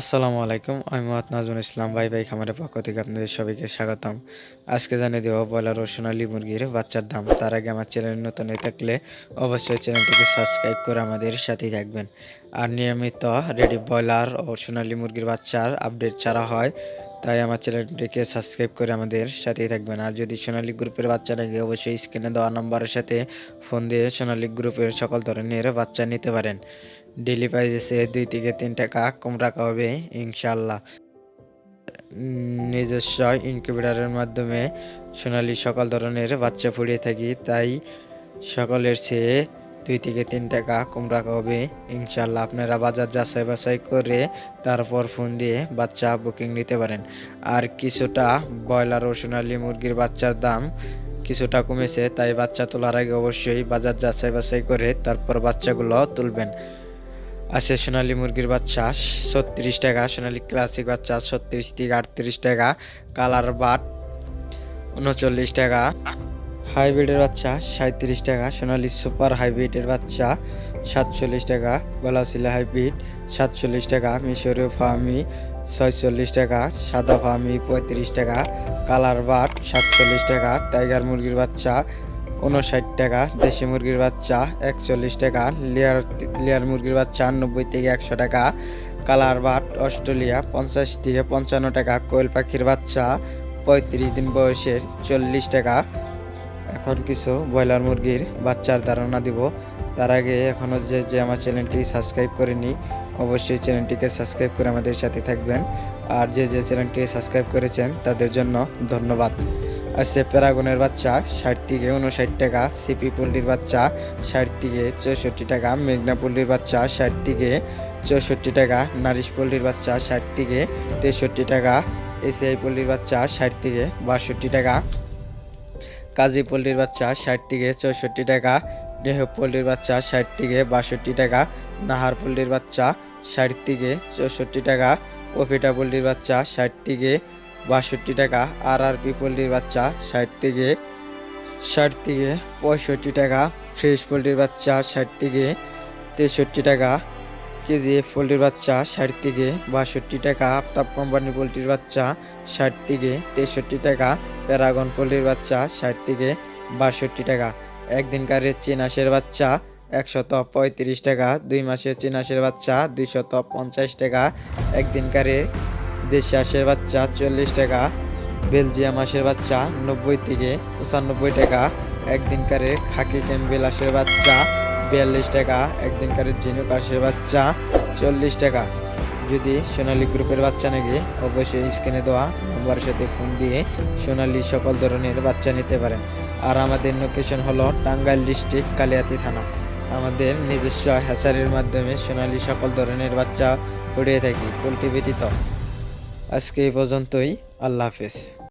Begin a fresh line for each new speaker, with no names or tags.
আসসালামু আলাইকুম, আমি মোহাম্মদ নাজমুল ইসলাম, ভাই ভাই খামারের পক্ষ থেকে আপনাদের সবাইকে স্বাগতম। আজকে জানিয়ে দেবো ব্রয়লার ও সোনালী মুরগির বাচ্চার দাম। তার আগে আমার চ্যানেল নতুন হয়ে থাকলে অবশ্যই চ্যানেলটিকে সাবস্ক্রাইব করে আমাদের সাথেই থাকবেন। আর নিয়মিত রেডি ব্রয়লার ও সোনালী মুরগির বাচ্চার আপডেট ছাড়া হয়, তাই আমার চ্যানেলটিকে সাবস্ক্রাইব করে আমাদের সাথেই থাকবেন। আর যদি সোনালী গ্রুপের বাচ্চা লাগে, অবশ্যই স্ক্রিনে দেওয়া নম্বরের সাথে ফোন দিয়ে সোনালী গ্রুপের সকল ধরনের বাচ্চা নিতে পারেন। ডেলি প্রাইসে দুই থেকে তিন টাকা কম রাখা হবে ইনশাল্লাহ নিজস্ব ইনকিউবেটারের মাধ্যমে সোনালী সকল ধরনের বাচ্চা ফুটিয়ে থাকি, তাই সকলের চেয়ে দুই থেকে তিন টাকা কম রাখা হবে ইনশাল্লাহ আপনারা বাজার যাচাই বাছাই করে তারপর ফোন দিয়ে বাচ্চা বুকিং নিতে পারেন। আর কিছুটা ব্রয়লার ও সোনালী মুরগির বাচ্চার দাম কিছুটা কমেছে, তাই বাচ্চা তোলার আগে অবশ্যই বাজার যাচাই বাছাই করে তারপর বাচ্চাগুলো তুলবেন। আছে সোনালী মুরগির বাচ্চা, ছত্রিশ টাকা। সোনালী ক্লাসিক বাচ্চা, ছত্রিশ থেকে আটত্রিশ টাকা। কালার বাট উনচল্লিশ টাকা। হাইব্রিডের বাচ্চা সাঁত্রিশ টাকা। সোনালী সুপার হাইব্রিডের বাচ্চা, সাতচল্লিশ টাকা। গলাশিলা হাইব্রিড সাতচল্লিশ টাকা। মিশরীয় ফার্মি ছয়চল্লিশ টাকা। সাদা ফার্মি পঁয়ত্রিশ টাকা। কালার বাট সাতচল্লিশ টাকা। টাইগার মুরগির বাচ্চা উনষাট টাকা, দেশি মুরগির বাচ্চা একচল্লিশ টাকা, লেয়ার লেয়ার মুরগির বাচ্চা নব্বই থেকে একশো টাকা, কালার বাট অস্ট্রেলিয়া পঞ্চাশ থেকে পঞ্চান্ন টাকা, কোয়েল পাখির বাচ্চা পঁয়ত্রিশ দিন বয়সের চল্লিশ টাকা। এখন কিছু ব্রয়লার মুরগির বাচ্চার ধারণা দিব। তার আগে এখনও যে যে আমার চ্যানেলটি সাবস্ক্রাইব করেনি অবশ্যই চ্যানেলটিকে সাবস্ক্রাইব করে আমাদের সাথে থাকবেন। আর যে যে চ্যানেলটি সাবস্ক্রাইব করেছেন, তাদের জন্য ধন্যবাদ। আছে প্যারাগনের বাচ্চা, ষাট থেকে উনষাট টাকা। সিপি পোল্ট্রির বাচ্চা, ষাট থেকে চৌষট্টি টাকা। মেঘনা পোল্ট্রির বাচ্চা, ষাট থেকে চৌষট্টি টাকা। নারিশ পোল্ট্রির বাচ্চা, ষাট থেকে তেষট্টি টাকা। এসিআই পোল্ট্রির বাচ্চা, ষাট থেকে বাষট্টি টাকা। কাজী পোল্ট্রির বাচ্চা, ষাট থেকে চৌষট্টি টাকা। দেহ পোল্ট্রির বাচ্চা, ষাট থেকে বাষট্টি টাকা। নাহার পোল্ট্রির বাচ্চা ষাট থেকে চৌষট্টি টাকা ওফিটা পোল্ট্রির বাচ্চা ষাট থেকে বাষট্টি টাকা আর আর পি পোল্ট্রির বাচ্চা ষাট থেকে ষাট থেকে পঁয়ষট্টি টাকা ফ্রেশ পোল্ট্রির বাচ্চা ষাট থেকে তেষট্টি টাকা কেজি এফ পোল্ট্রির বাচ্চা ষাট থেকে বাষট্টি টাকা আফতাব কোম্পানি পোল্ট্রির বাচ্চা ষাট থেকে তেষট্টি টাকা প্যারাগন পোল্ট্রির বাচ্চা ষাট থেকে বাষট্টি টাকা। একদিনকার চিনাশের বাচ্চা একশত পঁয়ত্রিশ টাকা, দুই মাসের চিনাশের বাচ্চা দুইশত পঞ্চাশ টাকা, একদিনকারে দেশি হাঁসের বাচ্চা চল্লিশ টাকা, বেলজিয়াম হাঁসের বাচ্চা নব্বই থেকে পঁচানব্বই টাকা, একদিনকারে খাকি ক্যাম্বেল হাঁসের বাচ্চা বিয়াল্লিশ টাকা একদিনকারের ঝিনুক হাঁসের বাচ্চা চল্লিশ টাকা। যদি সোনালী গ্রুপের বাচ্চা নাকি অবশ্যই স্ক্রিনে দেওয়া নম্বরের সাথে ফোন দিয়ে সোনালী সকল ধরনের বাচ্চা নিতে পারেন। আর আমাদের লোকেশন হলো টাঙ্গাইল ডিস্ট্রিক্ট কালিয়াতি থানা। আমাদের নিজস্ব হ্যাচারির মাধ্যমে সোনালি সকল ধরনের বাচ্চা ফুটিয়ে থাকি পোলট্রি ব্যতীত। আজকে এই পর্যন্তই, আল্লাহ হাফেজ।